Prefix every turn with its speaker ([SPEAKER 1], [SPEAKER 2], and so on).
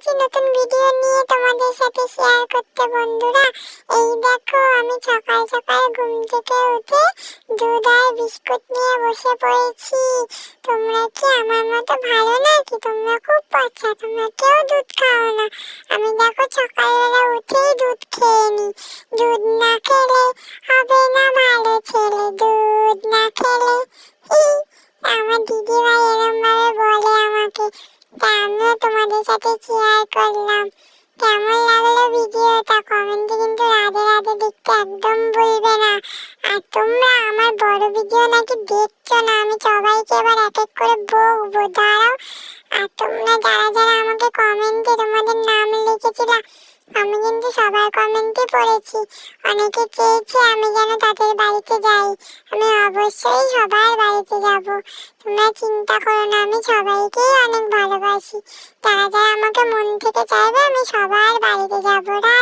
[SPEAKER 1] এসেছি নতুন ভিডিও নিয়ে তোমাদের সাথে শেয়ার করতে বন্ধুরা। এই দেখো, আমি সকাল সকাল ঘুম থেকে উঠে দুধ আর বিস্কুট নিয়ে বসে পড়েছি। তোমরা কি আমার মতো ভালো নাকি? তোমরা খুব বাচ্চা তোমরা কেউ দুধ খাও না। আমি দেখো সকালবেলা উঠেই দুধ খেয়ে নি দুধ না খেলে হবে না তা আমিও তোমাদের সাথে শেয়ার করলাম। কেমন লাগল ভিডিওটা? কমেন্টে কিন্তু রাধে রাধে দেখতে একদম ভুলবে না। আর তোমরা আমার বড় ভিডিও নাকি দেখছ না, আমি সবাইকে এবার এক এক করে বকবো, দাঁড়াও। আর তোমরা যারা যারা আমাকে কমেন্টে তোমাদের নাম লিখেছিল, আমি কিন্তু সবার কমেন্টে পড়েছি। অনেকে চেয়েছে আমি যেন তাদের বাড়িতে যাই, আমি অবশ্যই সবার বাড়িতে যাব। তোমরা চিন্তা করো না, আমি সবাইকেই অনেক ভালোবাসি। তারা যা আমাকে মন থেকে চাইবে, আমি সবার বাড়িতে যাব। রাধে